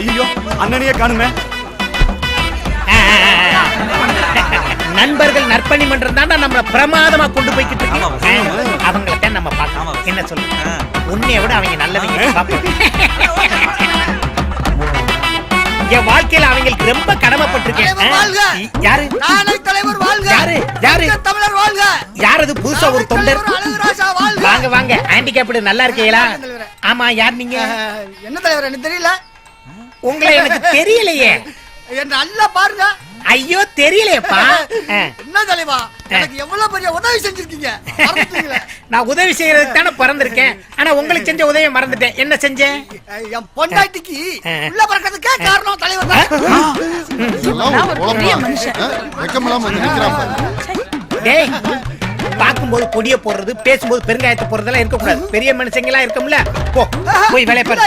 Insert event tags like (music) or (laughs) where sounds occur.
ஐயோ அண்ணனையே காணுமே. நண்பர்கள் நற்பணி மன்றம் தான்டா நம்மள பிரமாதமா கொண்டு போய்கிட்டு இருக்கு. அவங்கள தான் நம்ம ஆமா. பார்க்கணும். என்ன சொல்லு? ஆ. உன்னைய விட அவங்க நல்லவங்க. என் வாழ்க்கையில அவங்களுக்கு ரொம்ப கடமைப்பட்டிருக்கேன். யாரு? நாளை தலைவர் வாழ்க. யாரு? யாரு? தமிழர் வாழ்க. யார் அது புதுசா ஒரு தொண்டர்? தலைவர் அழகுராஜா வாழ்க. வாங்க வாங்க. ஹேண்டிகேப்டு நல்லா இருக்கீங்களா. ஆமா யார் நீங்க? என்ன தலைவர் எனக்கு தெரியல. உங்களை எனக்கு தெரியலையே. என்ன நல்லா பாருங்க. ஐயோ தெரியலையேப்பா. (laughs) என்ன தலைவா? எனக்கு எவ்வளவு பெரிய உதவி செஞ்சிருக்கீங்க? மறந்துட்டீங்களே. (laughs) நான் உதவி செய்யறதுக்கு தானே பிறந்திருக்கேன். ஆனா உங்களுக்கு செஞ்ச உதவியை மறந்துட்டேன். என்ன செஞ்சேன் என் பொண்டாட்டிக்கு. உள்ள பிறக்கிறதுக்கே காரணம் தலைவர் தான். இதெல்லாம் பார்க்கும்போது கொடிய போடுறது பேசும்போது பெருங்காயத்தை போடுறதெல்லாம் இருக்கக்கூடாது. பெரிய மனுஷங்களா இருக்கும்ல. போ போய் வேலைய பாரு.